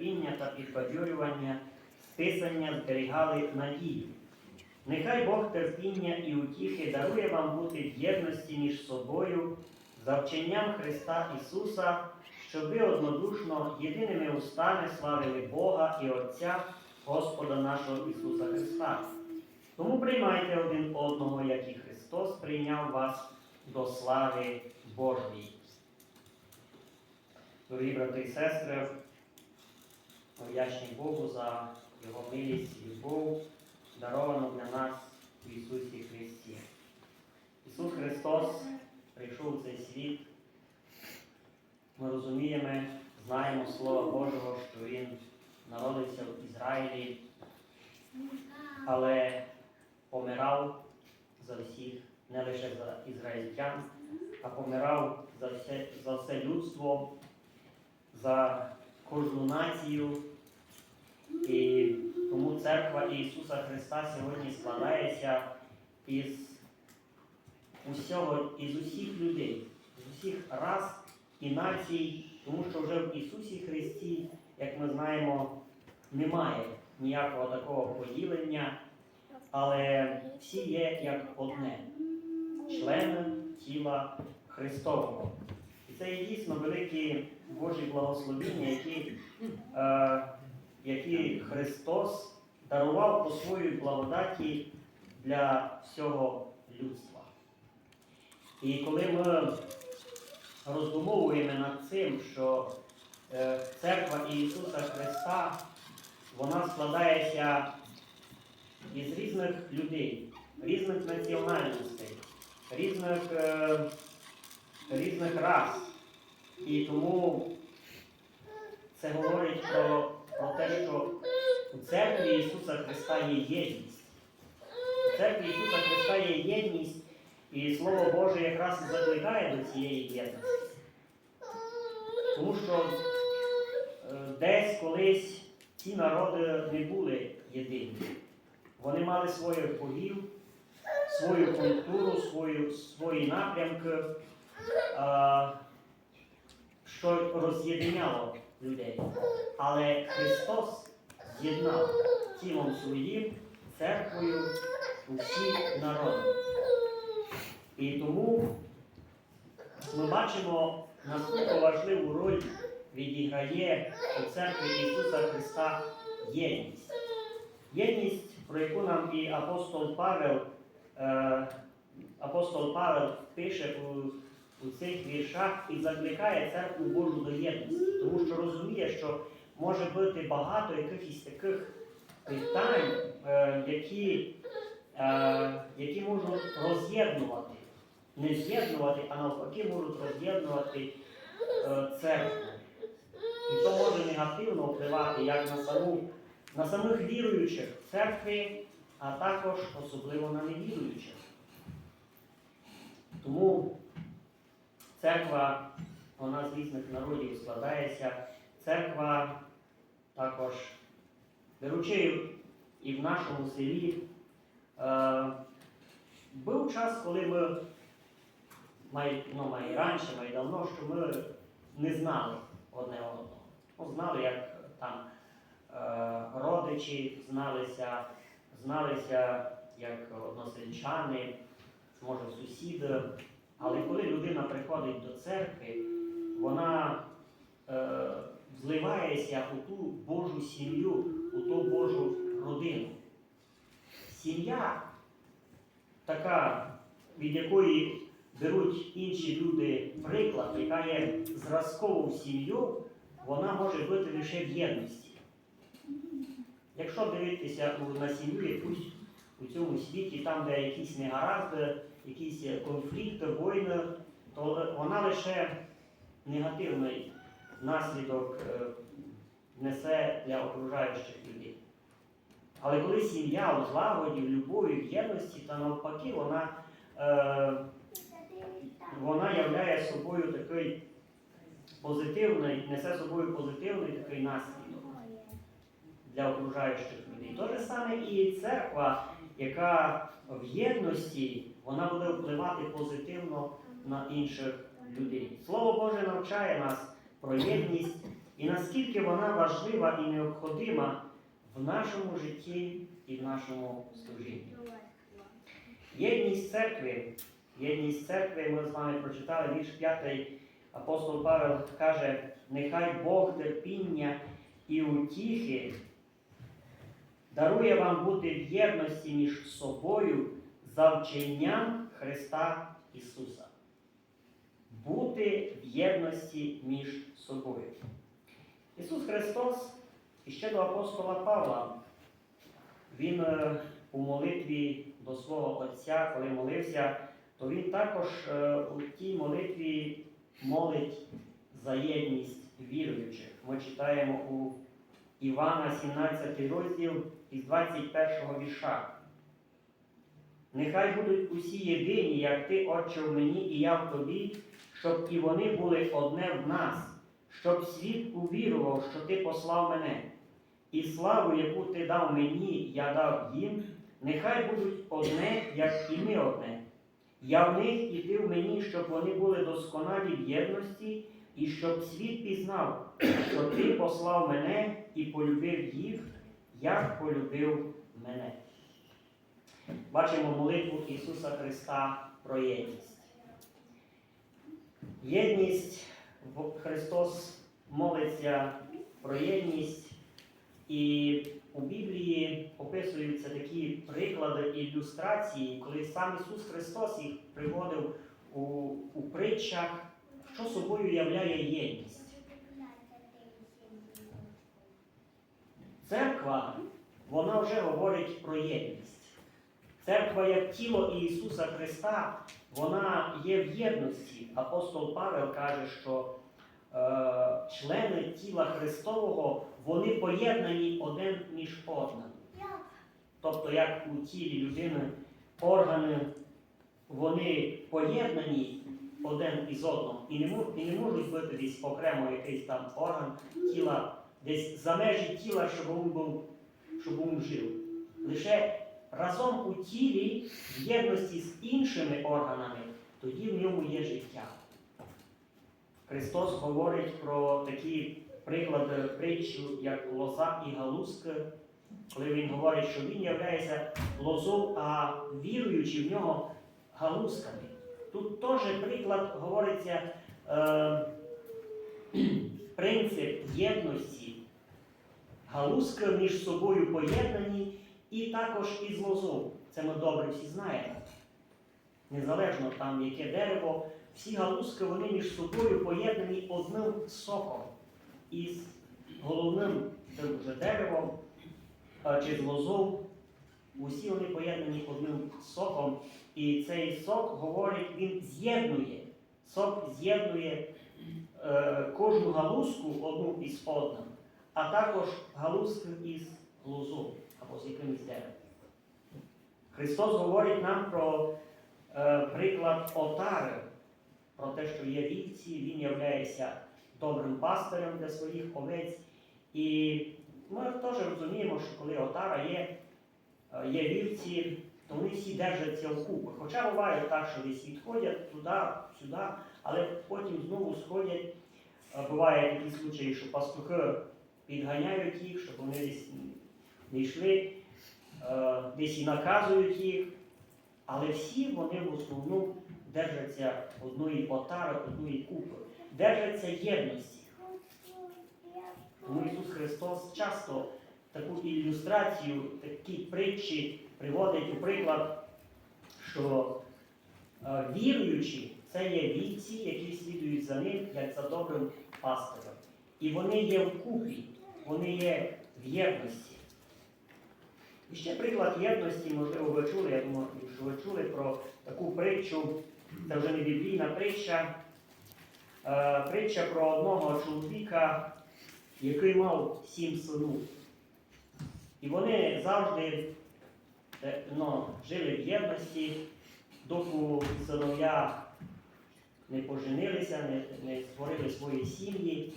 терпіння та підбадьорювання, стисання зберігали надію. Нехай Бог терпіння і утіхи дарує вам бути в єдності між собою за вченням Христа Ісуса, щоб ви однодушно єдиними устами славили Бога і Отця Господа нашого Ісуса Христа. Тому приймайте один одного, як і Христос прийняв вас до слави Божої. Дорогі брати і сестри, ми вдячні Богу за Його милість і любов, даровану для нас в Ісусі Христі. Ісус Христос прийшов у цей світ. Ми розуміємо, знаємо Слова Божого, що Він народився в Ізраїлі, але помирав за всіх, не лише за ізраїльтян, а помирав за все, за все людство, за кожну націю. І тому церква Ісуса Христа сьогодні складається із усього, із усіх людей, з усіх рас і націй, тому що вже в Ісусі Христі, як ми знаємо, немає ніякого такого поділення, але всі є як одне члени тіла Христового. І це є дійсно великі Божі благословіння, які, е, які Христос дарував по своїй благодаті для всього людства. І коли ми роздумовуємо над цим, що е, церква Ісуса Христа вона складається із різних людей, різних національностей, різних, е, різних рас. І тому це говорить про, про те, що у церкві Ісуса Христа є єдність. У церкві Ісуса Христа є єдність, і Слово Боже якраз і закликає до цієї єдності. Тому що е, десь колись ці народи не були єдині. Вони мали своїх богів, свою культуру, свою, свої напрямки, що роз'єдняло людей. Але Христос з'єднав тілом своїм, церквою усі народи. І тому ми бачимо, наскільки важливу роль відіграє у церкві Ісуса Христа єдність. Єдність, про яку нам і апостол Павел, е, апостол Павел пише у, у цих віршах і закликає церкву Божу до єдності, розуміє, що може бути багато якихось таких питань, е, які, е, які можуть роз'єднувати, не з'єднувати, а навпаки можуть роз'єднувати е, церкву. І то може негативно впливати як на саму, на самих віруючих в церкві, а також особливо на невіруючих. Тому церква, вона з різних народів складається. Церква також, беручи і в нашому селі, е, був час, коли ми май, ну, май раніше, май давно, що ми не знали одне одного. Ну, знали, як там е, родичі зналися, зналися як односельчани, може сусіди. Але коли людина приходить до церкви, вона е, зливається у ту Божу сім'ю, у ту Божу родину. Сім'я така, від якої беруть інші люди приклад, яка є зразковою сім'ю, вона може бути лише в єдності. Якщо дивитися на сім'ю якусь у цьому світі, там, де якісь негаразди, якісь конфлікти, війни, то вона лише негативний наслідок е, несе для окружаючих людей. Але коли сім'я у злагоді, в любові, в єдності, то навпаки, вона, е, вона являє собою такий позитивний, несе собою позитивний такий наслідок для окружаючих людей. То же саме і церква, яка в єдності, вона буде впливати позитивно на інших людей. Слово Боже навчає нас про єдність і наскільки вона важлива і необходима в нашому житті і в нашому служінні. Єдність церкви, єдність церкви, ми з вами прочитали вірш 5, апостол Павел каже, нехай Бог терпіння і утіхи дарує вам бути в єдності між собою за вченням Христа Ісуса. Бути в єдності між собою. Ісус Христос іще до апостола Павла, Він е, у молитві до свого Отця, коли молився, то він також е, у тій молитві молить за єдність віруючих. Ми читаємо у Івана 17 розділ із 21 вірша. Нехай будуть усі єдині, як ти, Отче, в мені, і я в тобі, щоб і вони були одне в нас, щоб світ увірував, що ти послав мене. І славу, яку ти дав мені, я дав їм, нехай будуть одне, як і ми одне. Я в них і ти в мені, щоб вони були досконалі в єдності, і щоб світ пізнав, що ти послав мене і полюбив їх, як полюбив мене. Бачимо молитву Ісуса Христа про єдність. Єдність Христос молиться про єдність, і у Біблії описуються такі приклади ілюстрації, коли сам Ісус Христос їх приводив у, у притчах, що собою являє єдність. Церква, вона вже говорить про єдність. Церква, як тіло Ісуса Христа, вона є в єдності. Апостол Павел каже, що е, члени тіла Христового вони поєднані один між одним. Тобто, як у тілі людини органи вони поєднані один із одним і не, мо- і не можуть бути десь окремо якийсь там орган тіла, десь за межі тіла, щоб він був, щоб він жив. Лише разом у тілі, в єдності з іншими органами, тоді в ньому є життя. Христос говорить про такі приклади притчу, як лоза і галузка, коли Він говорить, що Він є лозом, а віруючи в нього галузками. Тут теж приклад говориться е, принцип єдності. Галузки між собою поєднані і також із лозом. Це ми добре всі знаємо. Незалежно там яке дерево, всі галузки вони між собою поєднані одним соком. Із головним тим же деревом чи з лозом. Усі вони поєднані одним соком. І цей сок говорить, він з'єднує. Сок з'єднує е, кожну галузку одну із одним, а також галузки із лозом якимось деревом. Христос говорить нам про е, приклад отари, про те, що є вівці, він являється добрим пастирем для своїх овець. І ми теж розуміємо, що коли отара є, е, є вівці, то вони всі держаться вкупи. Хоча буває так, що десь відходять туди, сюди, але потім знову сходять. Буває такі случаї, що пастухи підганяють їх, щоб вони не йшли, е, десь і наказують їх. Але всі вони в основному держаться одної отари, одної купи, держаться єдності. Тому Ісус Христос часто таку ілюстрацію, такі притчі приводить у приклад, що е, віруючі це є вівці, які слідують за ним, як за добрим пастирем. І вони є вкупі, вони є в єдності. І ще приклад єдності, можливо, ви чули, я думаю, що ви чули про таку притчу, це вже не біблійна притча, е, притча про одного чоловіка, який мав сім синів. І вони завжди е, ну, жили в єдності, доки синов'я не поженилися, не, не створили свої сім'ї.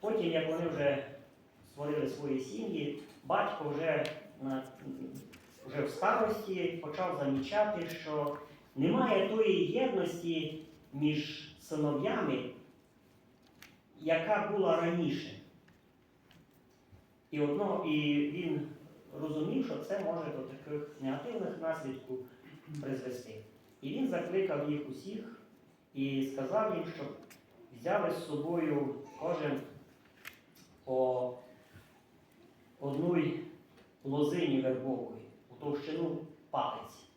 Потім, як вони вже створили свої сім'ї, батько вже, вже в старості почав замічати, що немає тої єдності між синов'ями, яка була раніше. І, одно, і він розумів, що це може до таких негативних наслідків призвести. І він закликав їх усіх і сказав їм, щоб взяли з собою кожен по одній лозині вербової, у товщину палець.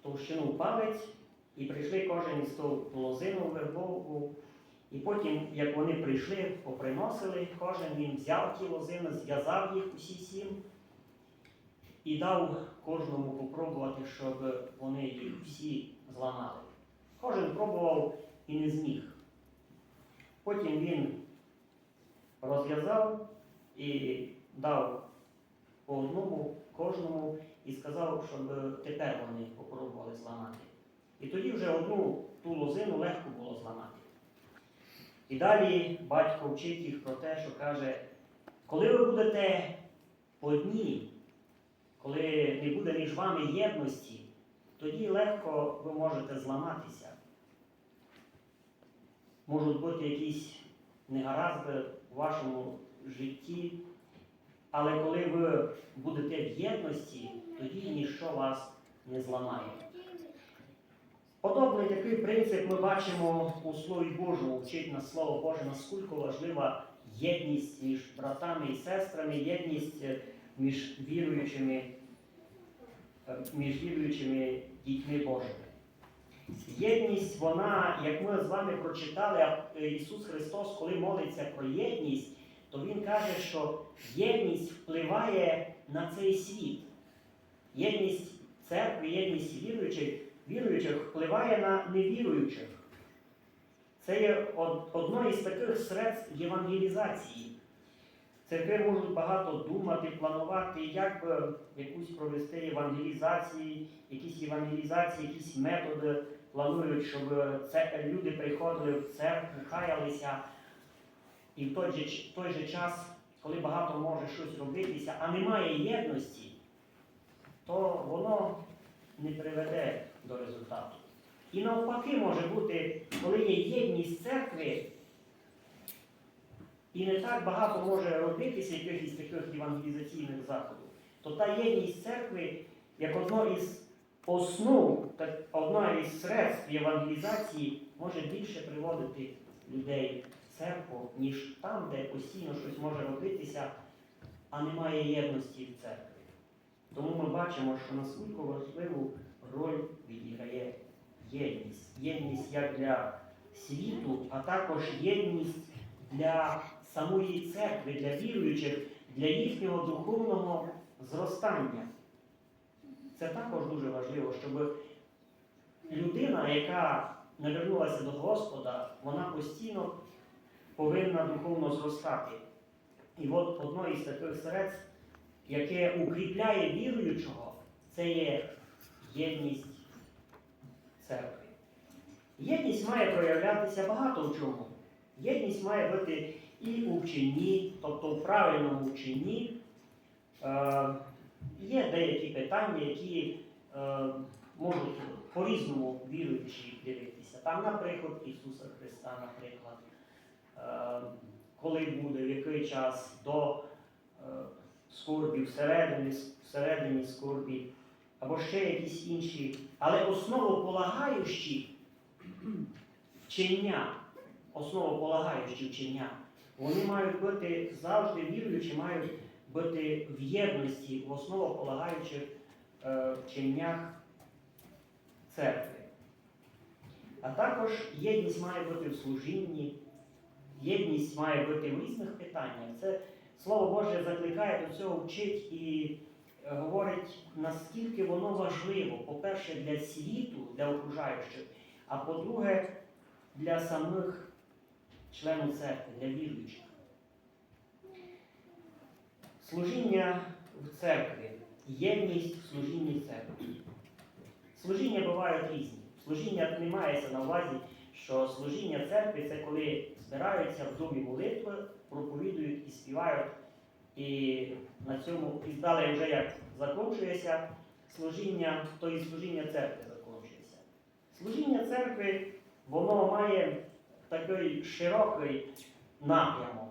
В товщину палець, і прийшли кожен із ту лозину вербову. І потім, як вони прийшли, поприносили, кожен він взяв ті лозини, зв'язав їх усі сім і дав кожному попробувати, щоб вони їх всі зламали. Кожен пробував і не зміг. Потім він розв'язав і дав по одному кожному і сказав, щоб тепер вони попробували зламати. І тоді вже одну ту лозину легко було зламати. І далі батько вчить їх про те, що каже, коли ви будете одні, коли не буде між вами єдності, тоді легко ви можете зламатися. Можуть бути якісь негаразди у вашому житті, але коли ви будете в єдності, тоді ніщо вас не зламає. Подобний такий принцип ми бачимо у Слові Божому, вчить нас Слово Боже, наскільки важлива єдність між братами і сестрами, єдність е, між віруючими, е, між віруючими дітьми Божими. Єдність, вона, як ми з вами прочитали, Ісус Христос, коли молиться про єдність, то Він каже, що єдність впливає на цей світ. Єдність церкви, єдність віруючих, віруючих впливає на невіруючих. Це є од- одно із таких средств євангелізації. Церкви можуть багато думати, планувати, як би якусь провести євангелізації, якісь євангелізації, якісь методи планують, щоб це, люди приходили в церкву, хаялися. І в той же, той же час, коли багато може щось робитися, а немає єдності, то воно не приведе до результату. І навпаки може бути, коли є єдність церкви, і не так багато може робитися якихось таких евангелізаційних заходів, то та єдність церкви, як одно із основ, одна із средств євангелізації, може більше приводити людей церкву, ніж там, де постійно щось може робитися, а немає єдності в церкві. Тому ми бачимо, що наскільки важливу роль відіграє єдність. Єдність як для світу, а також єдність для самої церкви, для віруючих, для їхнього духовного зростання. Це також дуже важливо, щоб людина, яка навернулася до Господа, вона постійно повинна духовно зростати. І от одно із таких средств, яке укріпляє віруючого, це є єдність церкви. Єдність має проявлятися багато в чому. Єдність має бути і у вченні, тобто в правильному вченні. Е, є деякі питання, які е, можуть по-різному віруючі дивитися. Там, наприклад, Ісуса Христа, наприклад, коли буде, в який час до е, скорбі, всередині, всередині скорбі, або ще якісь інші, але основополагаючі вчення, основополагаючі вчення, вони мають бути завжди віруючі, мають бути в єдності в основополагаючих е, вченнях церкви. А також єдність має бути в служінні, єдність має бути в різних питаннях. Це Слово Боже закликає до цього вчить і е, говорить, наскільки воно важливо, по-перше, для світу, для окружаючих, а по-друге, для самих членів церкви, для віруючих. Служіння в церкві, єдність в служінні церкви. Служіння бувають різні. Служіння не мається на увазі, що служіння церкви це коли збираються в домі молитви, проповідують і співають. І на цьому і далі вже як закінчується служіння, то і служіння церкви закінчується. Служіння церкви, воно має такий широкий напрямок.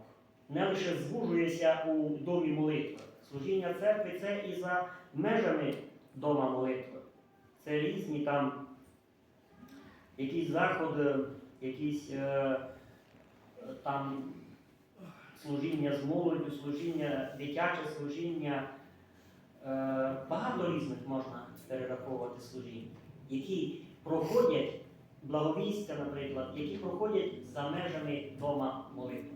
не лише звужується у домі молитви. Служіння церкви це і за межами дома молитви. Це різні там якісь заходи, якісь е, там служіння з молоддю, служіння, дитяче служіння. Е, багато різних можна перераховувати служінь, які проходять благовістя, наприклад, які проходять за межами дома молитви.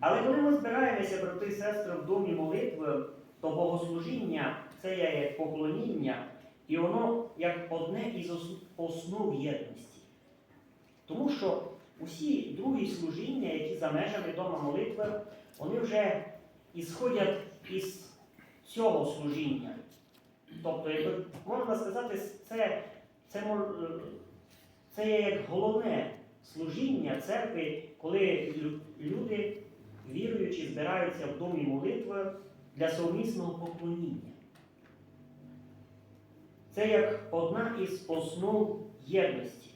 Але коли ми збираємося, брати і сестри, в домі молитви, то богослужіння це є поклоніння, і воно як одне із основ єдності. Тому що усі другі служіння, які за межами дома молитви, вони вже ісходять із цього служіння. Тобто, можна сказати, це, це, це є як головне служіння церкви, коли люди, віруючі, збираються в домі молитви для совмісного поклоніння. Це як одна із основ єдності.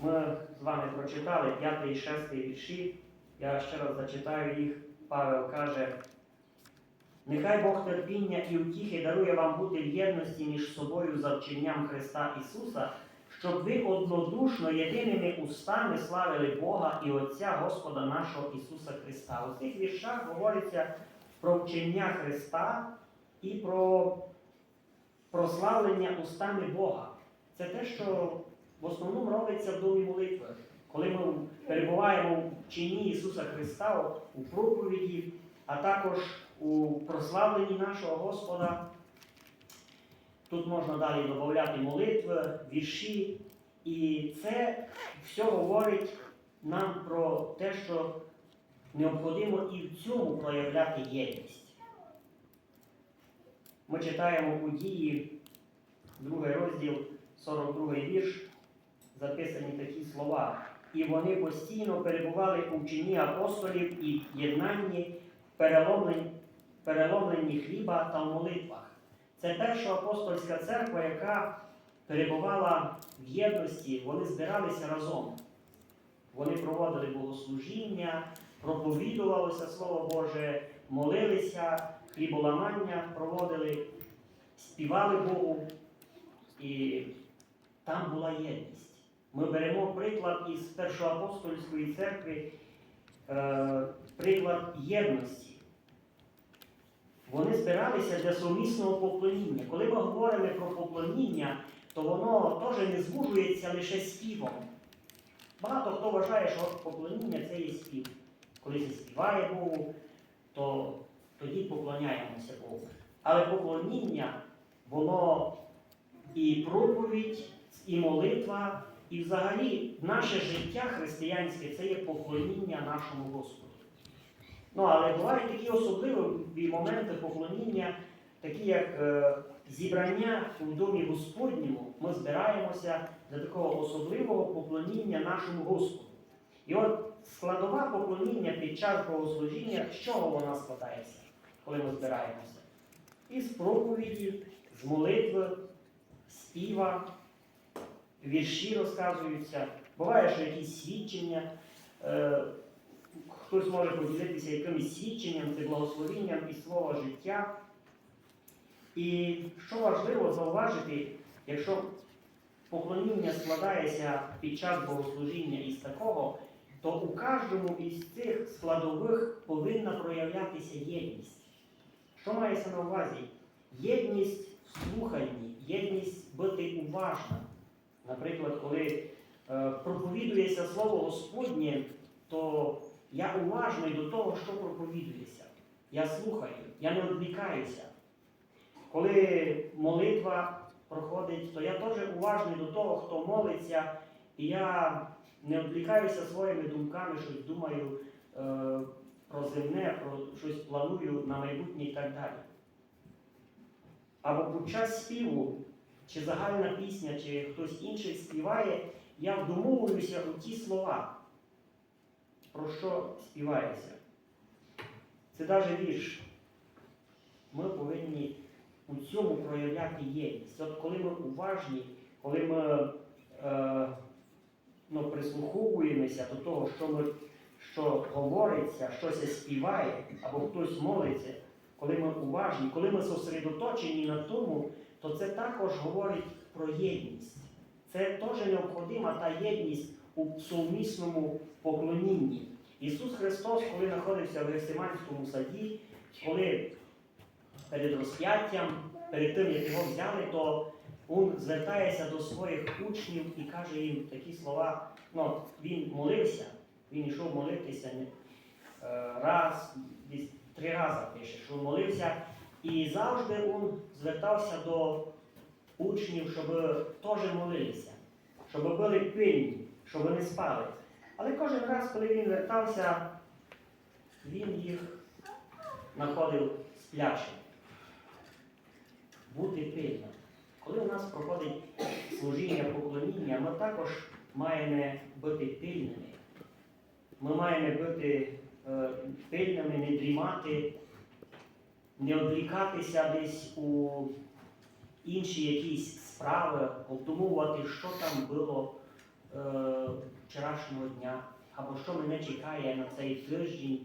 Ми з вами прочитали 5 і 6 вірші. Я ще раз зачитаю їх. Павел каже, нехай Бог терпіння і утіхи дарує вам бути в єдності між собою за вченням Христа Ісуса, щоб ви однодушно єдиними устами славили Бога і Отця Господа нашого Ісуса Христа. У цих віршах говориться про вчення Христа і про прославлення устами Бога. Це те, що в основному робиться в домі молитви. Коли ми перебуваємо в вченні Ісуса Христа, у проповіді, а також у прославленні нашого Господа. Тут можна далі додати молитви, вірші. І це все говорить нам про те, що необхідно і в цьому проявляти єдність. Ми читаємо у дії, другий розділ, 42 вірш, слова. І вони постійно перебували у вченні апостолів і єднанні, переломленні, переломленні хліба та в молитвах. Це перша апостольська церква, яка перебувала в єдності, вони збиралися разом. Вони проводили богослужіння, проповідувалося Слово Боже, молилися, хліболамання проводили, співали Богу. І там була єдність. Ми беремо приклад із першоапостольської церкви, е, приклад єдності. Вони збиралися для сумісного поклоніння. Коли ми говоримо про поклоніння, то воно теж не звужується лише співом. Багато хто вважає, що поклоніння це є спів. Коли се співає Богу, то тоді поклоняємося Богу. Але поклоніння, воно і проповідь, і молитва, і взагалі наше життя християнське це є поклоніння нашому Господу. Ну, але бувають такі особливі моменти поклоніння, такі як е, зібрання у домі Господньому. Ми збираємося для такого особливого поклоніння нашому Господу. І от складова поклоніння під час богослужіння, з чого вона складається, коли ми збираємося? Із проповіді, з молитви, співа, вірші розказуються. Буває, що якісь свідчення. Е, Хтось може поділитися якимось свідченням, це благословенням із свого життя. І що важливо зауважити, якщо поклоніння складається під час богослужіння із такого, то у кожному із цих складових повинна проявлятися єдність. Що мається на увазі? Єдність в слуханні, єдність бути уважним. Наприклад, коли е, проповідується Слово Господнє, то я уважний до того, що проповідується. Я слухаю, я не відвлікаюся. Коли молитва проходить, то я теж уважний до того, хто молиться, і я не відвлікаюся своїми думками, щось думаю е, про земне, про щось планую на майбутнє і так далі. Або під час співу, чи загальна пісня, чи хтось інший співає, я вдумовуюся у ті слова про що співається. Це навіть вірш. Ми повинні у цьому проявляти єдність. От коли ми уважні, коли ми е, ну, прислуховуємося до того, що ми, що говориться, щось співає, або хтось молиться, коли ми уважні, коли ми зосередоточені на тому, то це також говорить про єдність. Це теж необхідна та єдність у сумісному поклонінні. Ісус Христос, коли знаходився в Гесиманському саді, коли перед розп'яттям, перед тим, як його взяли, то він звертається до своїх учнів і каже їм такі слова. Ну, він молився, він йшов молитися е, раз, три рази пише, що молився. І завжди він звертався до учнів, щоб теж молилися, щоб були пильні, щоб не спали. Але кожен раз, коли він вертався, він їх знаходив сплячим. Бути пильним. Коли у нас проходить служіння поклоніння, ми також маємо бути пильними. Ми маємо бути е, пильними, не дрімати, не відвлікатися десь у інші якісь справи, обдумувати, що там було е, вчорашнього дня, або що мене чекає на цей тиждень,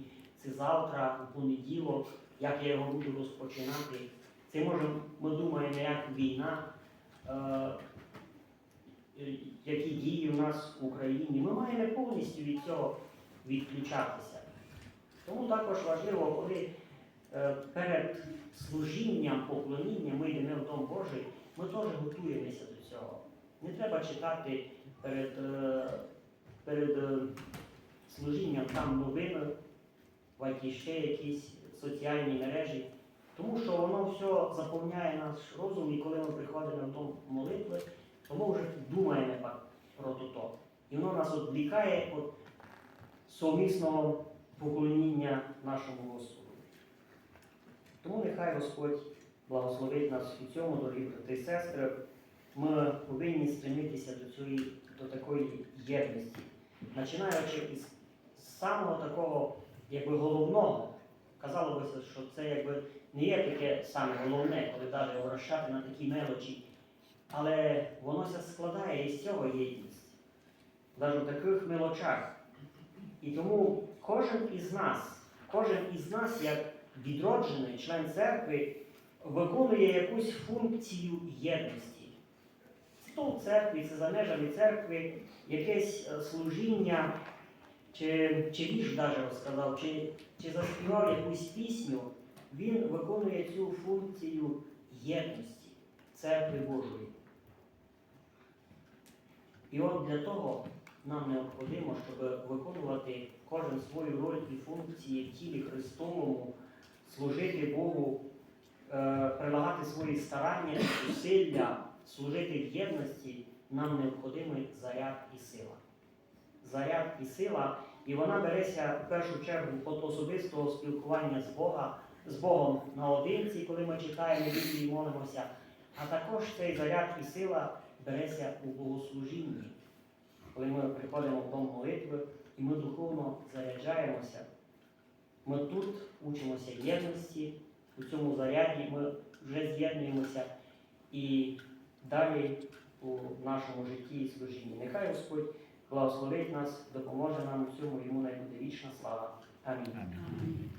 це завтра, у понеділок, як я його буду розпочинати. Це може, ми думаємо, як війна, е, які дії у нас в Україні. Ми маємо повністю від цього відключатися. Тому також важливо, коли перед служінням, поклонінням ми йдемо в Дом Божий, ми теж готуємося до цього. Не треба читати перед, е, перед е, служінням там новини, в ще якісь соціальні мережі. Тому що воно все заповняє наш розум, і коли ми приходимо до молитви, то ми вже думаємо про то. І воно нас відвлікає від сумісного поклоніння нашому Господу. Тому нехай Господь благословить нас у цьому, дорогі брати і сестри. Ми повинні стремитися до, цієї, до такої єдності, починаючи із самого такого якби, головного. Казало би, що це якби не є таке саме головне, коли навіть обращати на такі мелочі, але воно складає із цього єдність, навіть в таких мелочах. І тому кожен із нас, кожен із нас, як відроджений член церкви, виконує якусь функцію єдності. Це то в церкві, це за межами церкви, якесь е, служіння, чи, чи вірш навіть розказав, чи, чи заспівав якусь пісню, він виконує цю функцію єдності церкви Божої. І от для того нам необхідно, щоб виконувати кожен свою роль і функції в тілі Христовому, служити Богу, е, прилагати свої старання, зусилля, служити в єдності, нам необхідний заряд і сила. Заряд і сила, і вона береться в першу чергу від особистого спілкування з Бога, з Богом наодинці, коли ми читаємо Біблію і молимося, а також цей заряд і сила береться у богослужінні, коли ми приходимо в дом молитви і ми духовно заряджаємося. Ми тут учимося єдності, у цьому заряді ми вже з'єднуємося і далі у нашому житті і служінні. Нехай Господь благословить нас, допоможе нам у цьому, йому найбуде вічна слава. Амінь. Амінь.